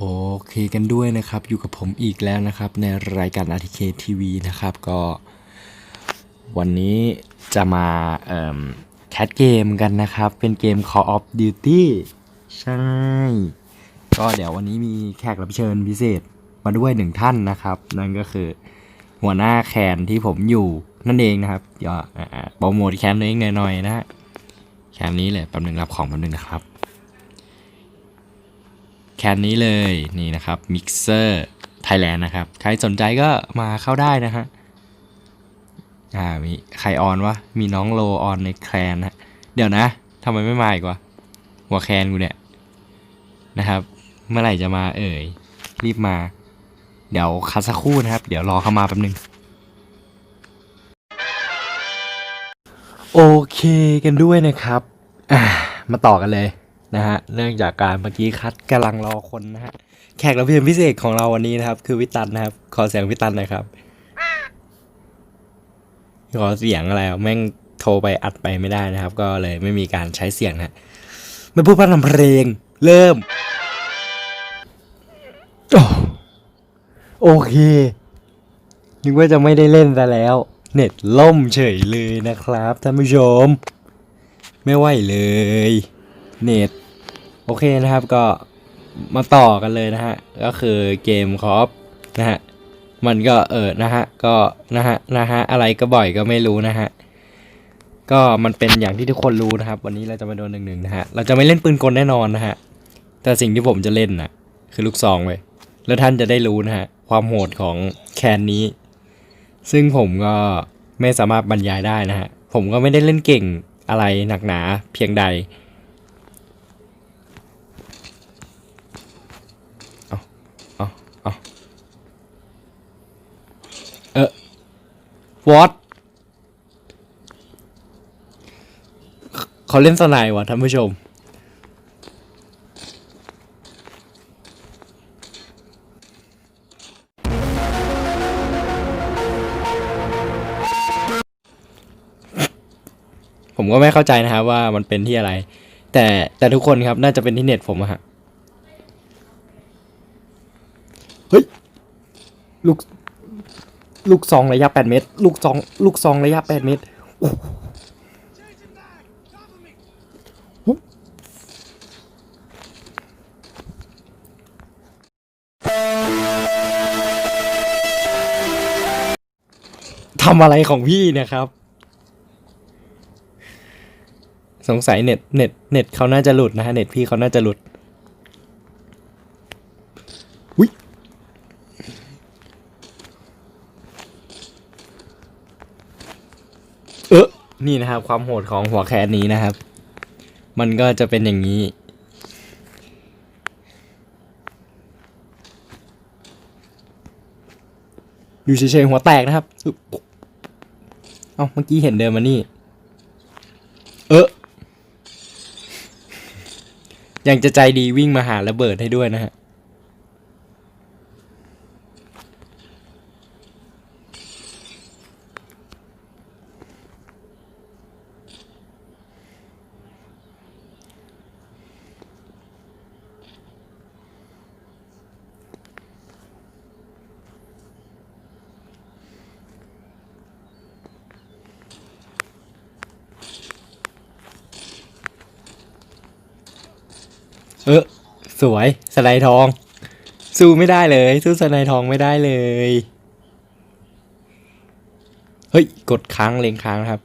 โอเคกันด้วยนะครับ อยู่กับผมอีกแล้วนะครับ ในรายการ RTK TV นะครับ ก็วันนี้จะมาแคทเกมกันนะครับ เป็นเกม Call of Duty ใช่ ก็เดี๋ยววันนี้มีแขกรับเชิญพิเศษมาด้วยหนึ่งท่านนะครับ นั่นก็คือหัวหน้าแคนที่ผมอยู่นั่นเองนะครับเดี๋ยวอ่าโปรโมทแคนตัวเองหน่อยๆนะฮะแคนนี้เลยแป๊บหนึงรับของแป๊บหนึงนะครับ แคนนี้เลยนี่นะครับ Mixer Thailand นด์นะครับ ใครสนใจก็มาเข้าได้นะฮะอ่ามีใครออนวะมีน้องโลออนในแคลนนะเดี๋ยวนะทำไมไม่มาอีกวะหัวแคนกูเนี่ยนะครับ เมื่อไหร่จะมาเอ่ย รีบมา เดี๋ยวคัดสักครู่นะครับ เดี๋ยวรอเข้ามาแป๊บนึงโอเคกันด้วยนะครับ มาต่อกันเลย นะฮะเนื่องจากการเมื่อกี้คัดกำลังรอคนนะฮะแขกรับเชิญพิเศษของเราวันนี้นะครับ คือวิตันนะครับ ขอเสียงวิตันหน่อยครับขอเสียงอะไรอะแม่งโทรไปอัดไปไม่ได้นะครับ ก็เลยไม่มีการใช้เสียงนะฮะไม่พูดพร่ำทำเพลง เริ่มโอโอเคนึกว่าจะไม่ได้เล่นซะแล้ว เน็ตล่มเฉยเลยนะครับท่านผู้ชม ไม่ไหวเลย เน็ตโอเคนะครับก็มาต่อกันเลยนะฮะ ก็คือเกมคอฟนะฮะ มันก็เออนะฮะ ก็นะฮะนะฮะอะไรก็บ่อยก็ไม่รู้นะฮะ ก็มันเป็นอย่างที่ทุกคนรู้นะครับ วันนี้เราจะมาโดนหนึ่งหนึ่งนะฮะ เราจะไม่เล่นปืนกลแน่นอนนะฮะ แต่สิ่งที่ผมจะเล่นน่ะคือลูกซองเว้ยแล้วท่านจะได้รู้นะฮะ ความโหดของแคนนี้ ซึ่งผมก็ไม่สามารถบรรยายได้นะฮะ ผมก็ไม่ได้เล่นเก่งอะไรหนักหนาเพียงใด เอา เอาเออวอตเขาเล่นสไนว่ะท่านผู้ชม ผมก็ไม่เข้าใจนะครับว่ามันเป็นที่อะไร แต่แต่ทุกคนครับน่าจะเป็นที่เน็ตผมอะฮะ เฮ้ย ลูก ลูกซองระยะ8เมตร ลูกซอง ลูกซองระยะ8เมตรโอ้โหทำอะไรของพี่เนี่ยครับ สงสัยเน็ต เน็ต เน็ตเขาน่าจะหลุดนะฮะ เน็ตพี่เขาน่าจะหลุดอุ้ยเออ นี่นะครับ ความโหดของหัวแคนนี้นะครับ มันก็จะเป็นอย่างนี้ อยู่เฉยๆหัวแตกนะครับ เอ้าเมื่อกี้เห็นเดินมานี่ เออยังจะใจดีวิ่งมาหาระเบิดให้ด้วยนะฮะ เออสวยสไลด์ทอง สู้ไม่ได้เลย สู้สไลด์ทองไม่ได้เลย เฮ้ย กดค้างเลงค้างนะครับ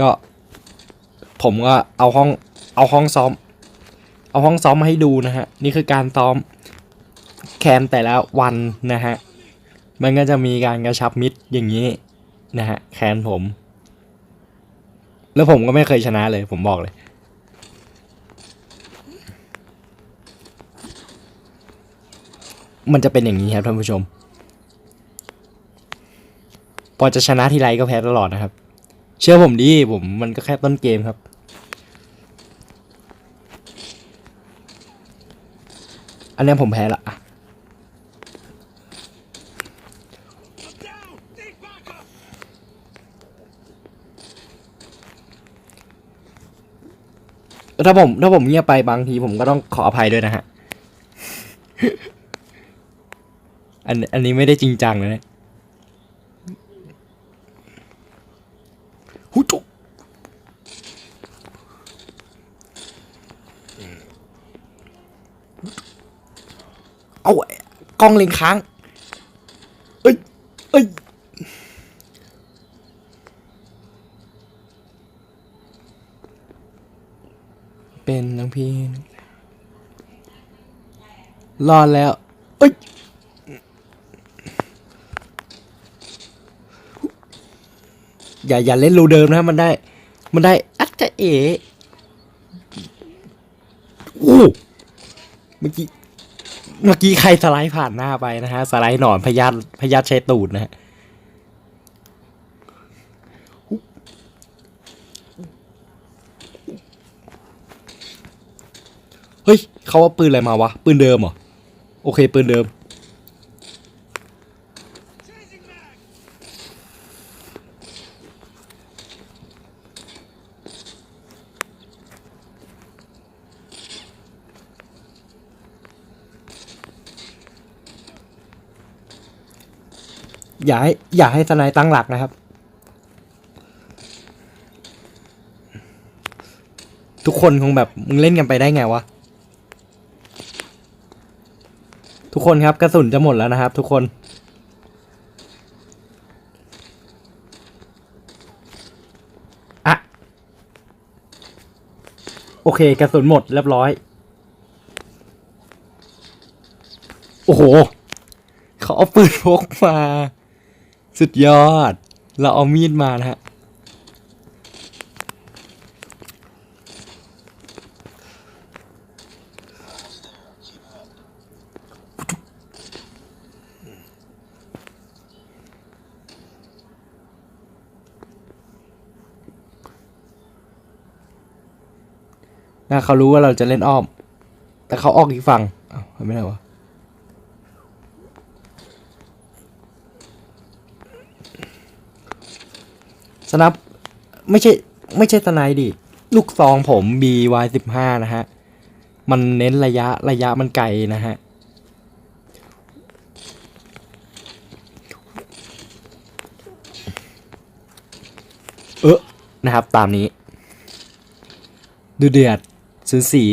ก็ ผมก็เอาห้องเอาห้องซ้อม เอาห้องซ้อมมาให้ดูนะฮะ นี่คือการซ้อมแคนแต่ละวันนะฮะ มันก็จะมีการกระชับมิตรอย่างนี้นะฮะแคนผม แล้วผมก็ไม่เคยชนะเลย ผมบอกเลย มันจะเป็นอย่างนี้ครับท่านผู้ชม พอจะชนะทีไรก็แพ้ตลอดนะครับ เชื่อผมดิผมมันก็แค่ต้นเกมครับ อันนี้ผมแพ้ละอะถ้าผมถ้าผมเงียบไปบางทีผมก็ต้องขออภัยด้วยนะฮะ อันอันนี้ไม่ได้จริงจังนะเนี่ยหูจุกเอากล้องเล็งค้าง เอ้ย เอ้ยเป็นน้องพี่รอดแล้ว เอ้ย อย่าอย่าเล่นรูเดิมนะมันได้ มันได้อัจจะเอ๋โอ้เมื่อกี้เมื่อกี้ใครสไลด์ผ่านหน้าไปนะฮะ สไลด์หนอนพยาธิพยาธิใช้ตูดนะฮะเฮ้ยเขาเอาปืนอะไรมาวะ ปืนเดิมเหรอ โอเค ปืนเดิม อย่าให้อย่าให้ทนายตั้งหลักนะครับ ทุกคนคงแบบมึงเล่นกันไปได้ไงวะ ทุกคนครับกระสุนจะหมดแล้วนะครับ ทุกคน อะ โอเคกระสุนหมดเรียบร้อย โอ้โหเขาเอาปืนพกมา สุดยอด เราเอามีดมานะฮะนะเขารู้ว่าเราจะเล่นอ้อม แต่เขาออกอีกฝั่งอ้าวไม่ได้วะ สนับไม่ใช่ไม่ใช่สไนด์ดิลูกซองผม BY สิบห้านะฮะ มันเน้นระยะระยะมันไกลนะฮะ เออนะครับ ตามนี้ ดูเดือดสูสี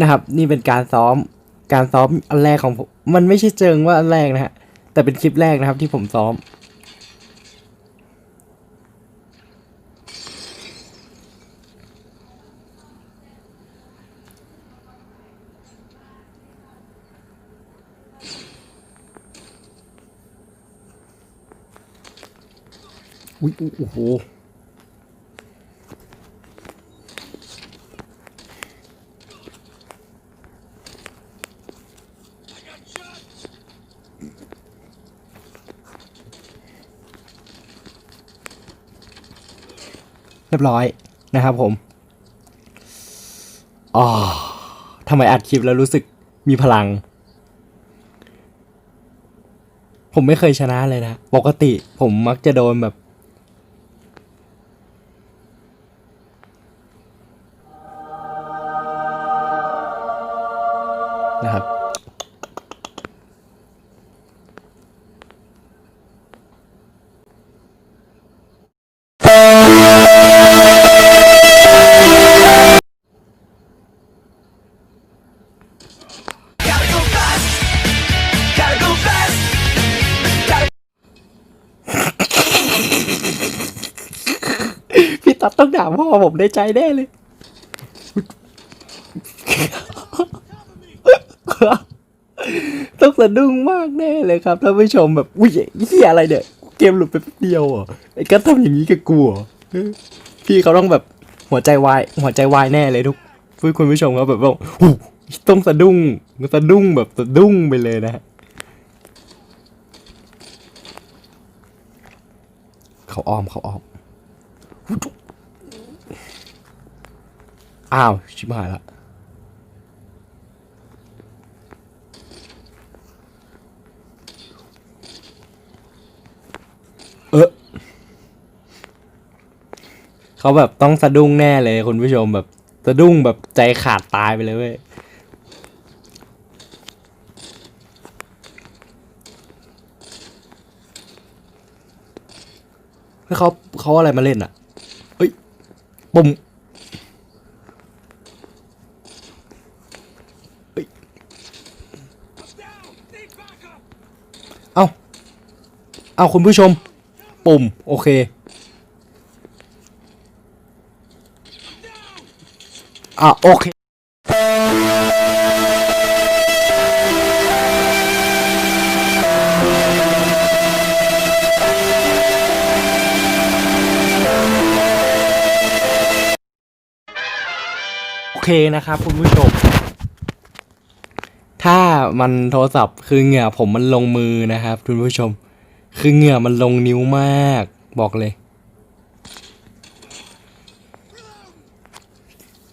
นะครับ นี่เป็นการซ้อมการซ้อมอันแรกของผมมันไม่ใช่เจิงว่าอันแรกนะฮะแต่เป็นคลิปแรกนะครับที่ผมซ้อม อุ้ยโอ้โห รียบร้อยนะครับผมอ๋อทำไมอัดคลิปแล้วรู้สึกมีพลัง ผมไม่เคยชนะเลยนะ ปกติผมมักจะโดนแบบ นะครับ ตัดต้องด่าพ่อผมได้ใจแน่เลยต้องสะดุ้งมากแน่เลยครับท่านผู้ชมแบบอุ้ยเฮียอะไรเนี่ย เกมหลุดไปแป๊บเดียวอะไอ้กัทำอย่างนี้กับกูเหรอเออพี่เขาต้องแบบหัวใจวายหัวใจวายแน่เลยทุกผู้คุณผู้ชมครับแบบว่าต้องสะดุ้งสะดุ้งแบบสะดุ้งไปเลยนะฮะเขาอ้อมเขาอ้อม อ้าว ชิบหายละเออเขาแบบต้องสะดุ้งแน่เลยคุณผู้ชมแบบสะดุ้งแบบใจขาดตายไปเลยเว้ยเขาเขาอะไรมาเล่นอะเฮ้ยปุ่ม เอาเอาคุณผู้ชม ปุ่ม โอเค อะ โอเคโอเคนะครับคุณผู้ชม ถ้ามันโทรศัพท์คือเหงื่อผมมันลงมือนะครับคุณผู้ชม คือเหงื่อมันลงนิ้วมาก บอกเลย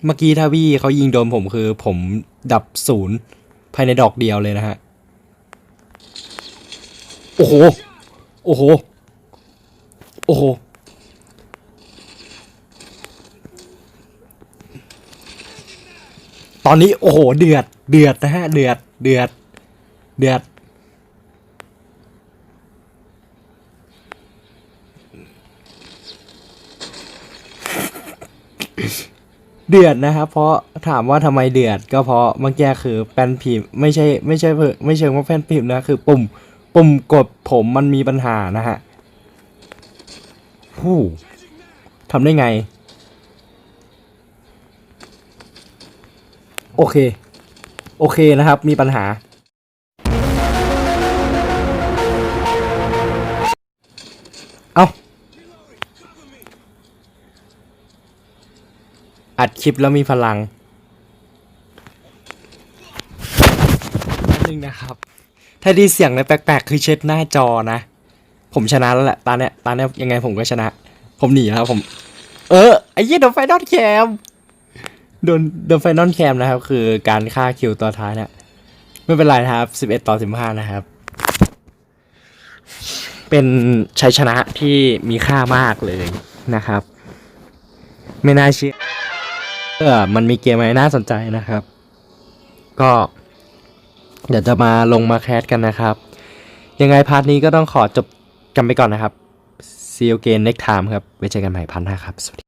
เมื่อกี้ถ้าพี่เขายิงโดนผมคือผมดับศูนย์ภายในดอกเดียวเลยนะฮะ โอ้โห โอ้โห โอ้โห ตอนนี้โอ้โหเดือด เดือดนะฮะ เดือด เดือด เดือด เดือดนะครับ เพราะถามว่าทำไมเดือด ก็เพราะเมื่อกี้คือแป้นพิมพ์ไม่ใช่ไม่ใช่ไม่เชิงว่าแป้นพิมพ์นะคือปุ่ม ปุ่มกดผมมันมีปัญหานะฮะฮู้ทำได้ไง โอเค โอเคนะครับ มีปัญหา เอาอัดคลิปแล้วมีพลังนิดนึงนะครับ ถ้าดีเสียงอะไรแปลกๆ คือเช็ดหน้าจอนะ ผมชนะแล้วแหละ ตาเนี้ย ตาเนี้ยยังไงผมก็ชนะ ผมหนีแล้วผม เออ ไอ้ยี่โดนไฟนอลแคม โดนโดนไฟนอลแคมนะครับ คือการฆ่าคิวตัวท้ายเนี่ยไม่เป็นไรนะครับ11ต่อ15นะครับ เป็นชัยชนะที่มีค่ามากเลยนะครับ ไม่น่าเชื่อเออมันมีเกมอะไรน่าสนใจนะครับ ก็ เดี๋ยวจะมาลงมาแคสกันนะครับ ยังไงพาร์ทนี้ก็ต้องขอจบกันไปก่อนนะครับ See you again next time ครับไว้เจอกันใหม่พันห้าครับสวัสดี